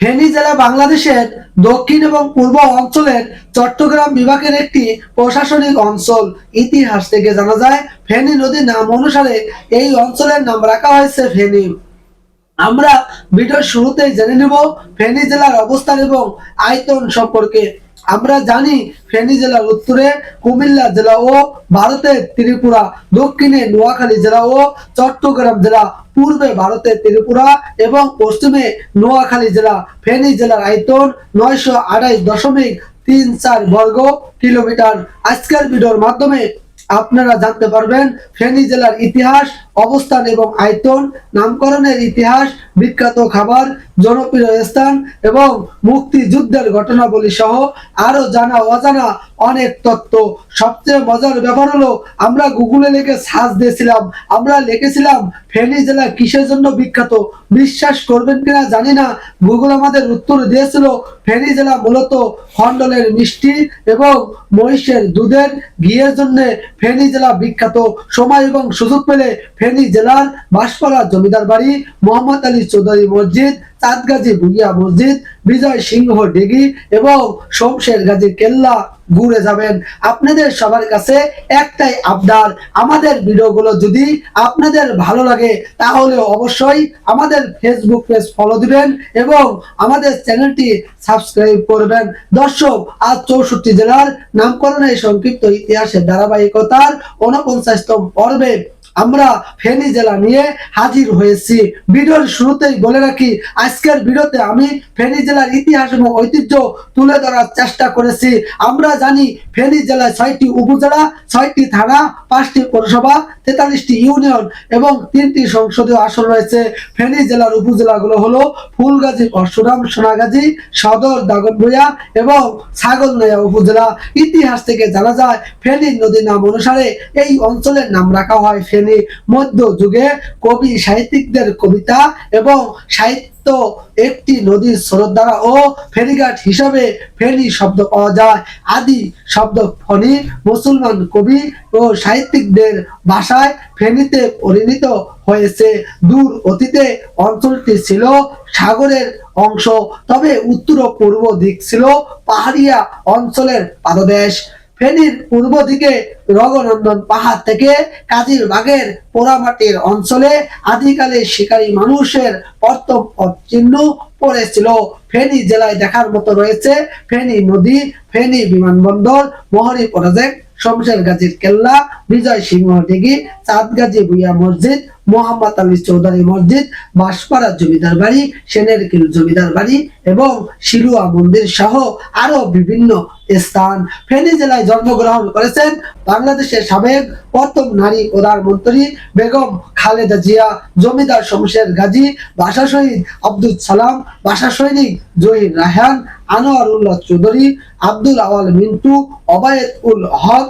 ফেনী জেলা বাংলাদেশের দক্ষিণ এবং পূর্ব অঞ্চলের চট্টগ্রাম বিভাগের একটি প্রশাসনিক অঞ্চল। ইতিহাস থেকে জানা যায়, ফেনী নদীর নাম অনুসারে এই অঞ্চলের নাম রাখা হয়েছে ফেনী। আমরা ভিডিওর শুরুতেই জেনে নেব ফেনী জেলার অবস্থান এবং আয়তন সম্পর্কে। আমরা জানি ফেনী জেলার উত্তরে কুমিল্লা জেলা ও ভারতের ত্রিপুরা, দক্ষিণে নোয়াখালী জেলা ও চট্টগ্রাম জেলা, পূর্বে ভারতের ত্রিপুরা এবং পশ্চিমে নোয়াখালী জেলা। ফেনী জেলার আয়তন নয়শো আড়াইশ দশমিক তিন চার বর্গ কিলোমিটার। আজকের ভিডিওর মাধ্যমে আপনারা জানতে পারবেন, ফেনী জেলার ইতিহাস, অবস্থান এবং আয়তন, নামকরণের ইতিহাস, বিখ্যাত খাবার, জনপ্রিয় স্থান এবং মুক্তিযুদ্ধের ঘটনাবলী সহ আরও জানা অজানা অনেক তত্ত্ব। সবচেয়ে মজার ব্যাপার হলো, আমরা গুগলে লিখে সার্চ দিয়েছিলাম, আমরা লিখেছিলাম, ফেনী জেলা কিসের জন্য বিখ্যাত? বিশ্বাস করবেন কিনা জানি না। গুগল আমাদের উত্তর দিয়েছিল ফেনী জেলা মূলত হন্ডলের মিষ্টি এবং মহিষের দুধের ঘিয়ের জন্য ফেনী জেলা বিখ্যাত। সময় এবং সুযোগ পেলে ফেনী জেলার বাঁশপাড়া জমিদার বাড়ি মোহাম্মদ আলী চৌধুরী মসজিদ, চাঁদগাজী ভুইয়া মসজিদ বিজয় সিংহ ডিগি এবং শমশের গাজী কেল্লা ঘুরে যাবেন। আপনাদের সবার কাছে একটাই আবদার, আমাদের ভিডিওগুলো যদি আপনাদের ভালো লাগে, তাহলে অবশ্যই আমাদের ফেসবুক পেজ ফলো দিবেন এবং আমাদের চ্যানেলটি সাবস্ক্রাইব করবেন। দর্শক, আজ চৌষট্টি জেলার নামকরণের সংক্ষিপ্ত ইতিহাসের ধারাবাহিকতার ঊনপঞ্চাশতম পর্বে আমরা ফেনী জেলা নিয়ে হাজির হয়েছি। ভিডিওর শুরুতেই বলে রাখি, আজকের ভিডিওতে আমি ফেনী জেলার ইতিহাস এবং ঐতিহ্য তুলে ধরার চেষ্টা করেছি। আমরা জানি ফেনী জেলায় ছয়টি উপজেলা, ছয়টি থানা, পাঁচটি পৌরসভা, তেতাল্লিশটি ইউনিয়ন এবং তিনটি সংসদীয় আসন রয়েছে। ফেনী জেলার উপজেলাগুলো হলো ফুলগাজী, পরশুরাম, সোনাগাজী, সদর, দাগনভূঞা এবং ছাগলনাইয়া উপজেলা। ইতিহাস থেকে জানা যায়, ফেনী নদীর নাম অনুসারে এই অঞ্চলের নাম রাখা হয় ফেনী মধ্যযুগে কবি, সাহিত্যিকদের কবিতা এবং সাহিত্য একটি নদীর স্রোত দ্বারা ও ফেরিঘাট হিসাবে ফেনী শব্দ পাওয়া যায়। আদি শব্দ ফণি, মুসলমান কবি ও সাহিত্যিকদের ভাষায় ফেনীতে পরিণত হয়েছে। দূর অতীতে অঞ্চলটি ছিল সাগরের অংশ, তবে উত্তর ও পূর্ব দিক ছিল পাহাড়িয়া অঞ্চলের পাদদেশ। ফেনীর পূর্ব দিকে রঘনন্দন পাহাড় থেকে কাজীর বাগের পোড়ামাটির অঞ্চলে আদিকালে শিকারী মানুষের কর্তব্য চিহ্ন পড়েছিল। ফেনী জেলায় দেখার মতো রয়েছে ফেনী নদী, ফেনী বিমানবন্দর মহরী প্রজেক্ট শমশের গাজীর কেল্লা, বিজয় সিংহ দিঘি চাঁদগাজী ভুইয়া মসজিদ, মোহাম্মদ আলী চৌধুরী মসজিদ, বাঁশপাড়া জমিদার বাড়ি সেনের কিল জমিদার বাড়ি এবং শিলুয়া মন্দির সহ আরও বিভিন্ন স্থান। ফেনী জেলায় জন্মগ্রহণ করেছেন বাংলাদেশের সাবেক প্রথম নারী প্রধানমন্ত্রী বেগম খালেদা জিয়া, জমিদার শমশের গাজী ভাষা শহীদ আব্দুল সালাম ভাষা সৈনিক জহির রায়হান আনোয়ারুল্লাহ চৌধুরী, আব্দুল আওয়াল মিন্টু অবায়েদ উল হক,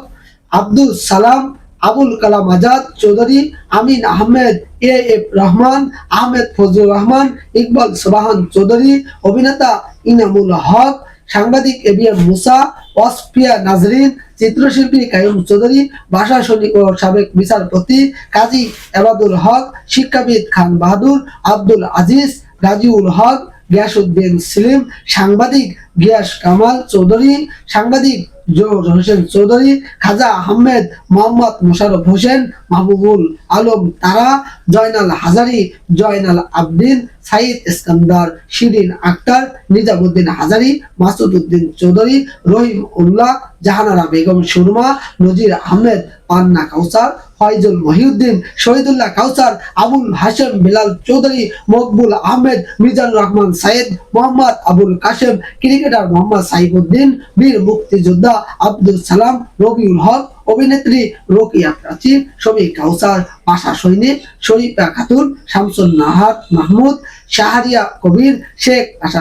আব্দুল সালাম, আবুল কালাম আজাদ চৌধুরী, আমিন আহমেদ এ এফ রহমান, আহমেদ ফজলুর রহমান, ইকবাল সোবাহান চৌধুরী, অভিনেতা ইনামুল হক, সাংবাদিক এবিএম মুসা অসফিয়া নাজরিন, চিত্রশিল্পী কায়ুম চৌধুরী ভাষা সৈনিক ও সাবেক বিচারপতি কাজী এবাদুল হক, শিক্ষাবিদ খান বাহাদুর, আব্দুল আজিজ গাজীউল হক গিয়াসউদ্দিন সেলিম, সাংবাদিক গিয়াস কামাল চৌধুরী, সাংবাদিক জোর হোসেন চৌধুরী, খাজা আহমেদ মোহাম্মদ মোশারফ হোসেন, মাহবুবুল আলম তারা, জয়নাল হাজারি, জয়নাল আবদিন, সাইদ ইস্কান্দার শিরিন আক্তার, নিজামুদ্দিন হাজারি মাসুদ উদ্দিন চৌধুরী রহিম উল্লাহ জাহানারা বেগম সুরমা নজির আহমেদ, পান্না কাউসার ফয়জুল মহিউদ্দিন, শহীদুল্লাহ কাউসার, আবুল হাশেম, বিলাল চৌধুরী, মকবুল আহমেদ মিজানুর রহমান সাইদ মোহাম্মদ আবুল কাশেম, ক্রিকেটার মোহাম্মদ সাইফুদ্দিন বীর মুক্তিযোদ্ধা আব্দুল সালাম রবিউল হক, অভিনেত্রী রোকিয়া প্রাচী শমীক কাউসার, পাশা সৈনিক, শরীফা খাতুন শামসুল নাহার মাহমুদ, শাহরিয়া কবির, শেখ আশা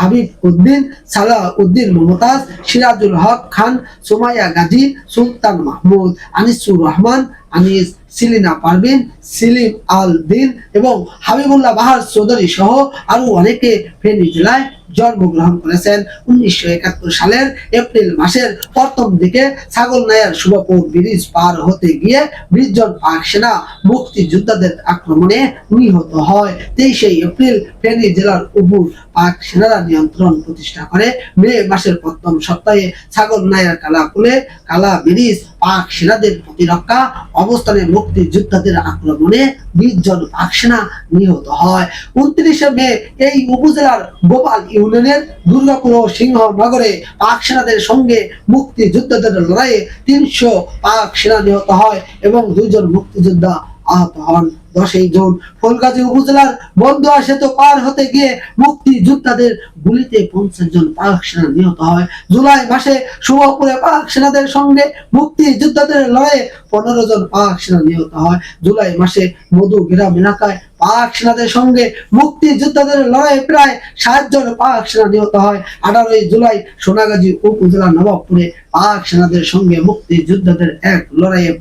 হাবিব উদ্দিন সালাহ উদ্দিন মমতাজ, সিরাজুল হক খান, সুমাইয়া গাজী, সুলতান মাহমুদ, আনিসুর রহমান আনিস, সিলিনা পারভিন, সিলিম আল দিন এবং হাবিবুল্লাহ বাহার চৌধুরী সহ আরও অনেকে ফেনী জেলায় জন্মগ্রহণ করেছেন। উনিশশো একাত্তর সালের এপ্রিল মাসের প্রথম দিকে ছাগল নায়ার শুভপুর ব্রিজ পার হতে গিয়ে বিশজন পাক সেনা মুক্তিযোদ্ধাদের আক্রমণে নিহত হয়। তেইশে এপ্রিল ফেনী জেলার উপর পাক সেনারা নিয়ন্ত্রণ প্রতিষ্ঠা করে। মে মাসের প্রথম সপ্তাহে ছাগল নায়ার কালা কালাকুলে কালা ব্রিজ পাক সেনাদের প্রতিরক্ষা, অবস্থানে মুক্তি যোদ্ধাদের আক্রমণে বিশ জন পাক সেনা নিহত হয়। উনত্রিশে মে এই উপজেলার গোপাল ইউনিয়নের দুর্গাপুর ও সিংহনগরে পাক সেনাদের সঙ্গে মুক্তি যোদ্ধাদের লড়াইয়ে তিনশো পাক সেনা নিহত হয় এবং দুইজন মুক্তিযোদ্ধা আহত হন। দশই জুন। ফুলগাজী উপজেলার বন্ধুয়া সেতু পার হতে গিয়ে মুক্তিযোদ্ধাদের গুলিতে পঞ্চাশ জন পাক সেনা নিহত হয়। জুলাই মাসে শুভপুরে পাক সেনাদের সঙ্গে মুক্তিযোদ্ধাদের লড়াইয়ে পনেরো জন পাক সেনা নিহত হয়। জুলাই মাসে মধু গ্রাম এলাকায় পাক সেনাদের সঙ্গে মুক্তিযোদ্ধাদের লড়াইয়ে প্রায় ষাট জন পাক সেনা নিহত হয়। আঠারোই জুলাই সোনাগাজী উপজেলা নবাবপুরে পাক সেনাদের সঙ্গে মুক্তিযোদ্ধাদের এক লড়াইয়ে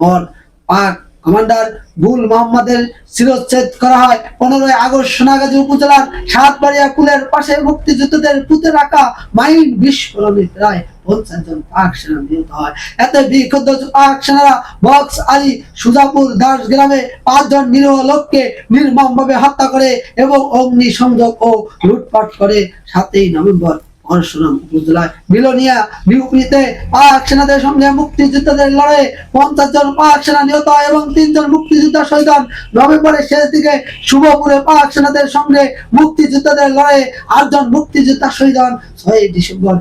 পর পাক কমান্ডার গুল মোহাম্মদের শিরচ্ছেদ করা হয়। পনেরোই আগস্ট সোনাগাজী উপজেলার সাতবাড়িয়া কুলের পাশে মুক্তিযোদ্ধাদের পুঁতে রাখা মাইন বিস্ফোরণে প্রায় পঞ্চাশ জন পাক সেনা নিহত হয়। এতে বিক্ষুব্ধ পাক সেনারা বক্স আলী, সুজাপুর দাস গ্রামে পাঁচজন নিরীহ লোককে নির্মমভাবে হত্যা করে এবং অগ্নি সংযোগ ও লুটপাট করে সাতই নভেম্বর উপজেলায় মিলনিয়া পাক সেনাদের সঙ্গে মুক্তিযোদ্ধাদের লড়াইয়ে পঞ্চাশ জন পাক সেনা নিহত এবং তিনজন মুক্তিযোদ্ধা শহীদ হন নভেম্বরের শেষ দিকে শুভপুরে পাক সেনাদের সঙ্গে মুক্তিযোদ্ধাদের লড়াইয়ে আটজন মুক্তিযোদ্ধা শহীদ হন ছয়ই ডিসেম্বর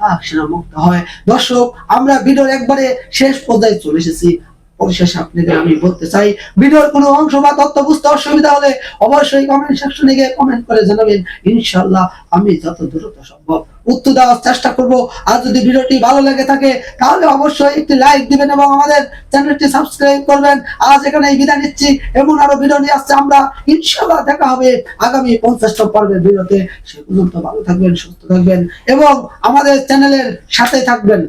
পাক সেনা মুক্ত হয়। দর্শক, আমরা ভিডিওর একবারে শেষ পর্যায়ে চলে এসেছি। পরিশেষে আপনাদের আমি বলতে চাই, ভিডিওর কোনো অংশ বা তথ্য বুঝতে অসুবিধা হলে অবশ্যই কমেন্ট সেকশনে গিয়ে কমেন্ট করে জানাবেন। ইনশাল্লাহ আমি যত দ্রুত সম্ভব উত্তর দেওয়ার চেষ্টা করব। আর যদি ভিডিওটি ভালো লেগে থাকে, তাহলে অবশ্যই একটি লাইক দিবেন এবং আমাদের চ্যানেলটি সাবস্ক্রাইব করবেন। আজ এখানে বিদায় নিচ্ছি। এমন আরও ভিডিও নিয়ে আসছে আমরা। ইনশাল্লাহ দেখা হবে আগামী পঞ্চাশটা পর্বের ভিডিওতে সে পর্যন্ত ভালো থাকবেন, সুস্থ থাকবেন এবং আমাদের চ্যানেলের সাথে থাকবেন।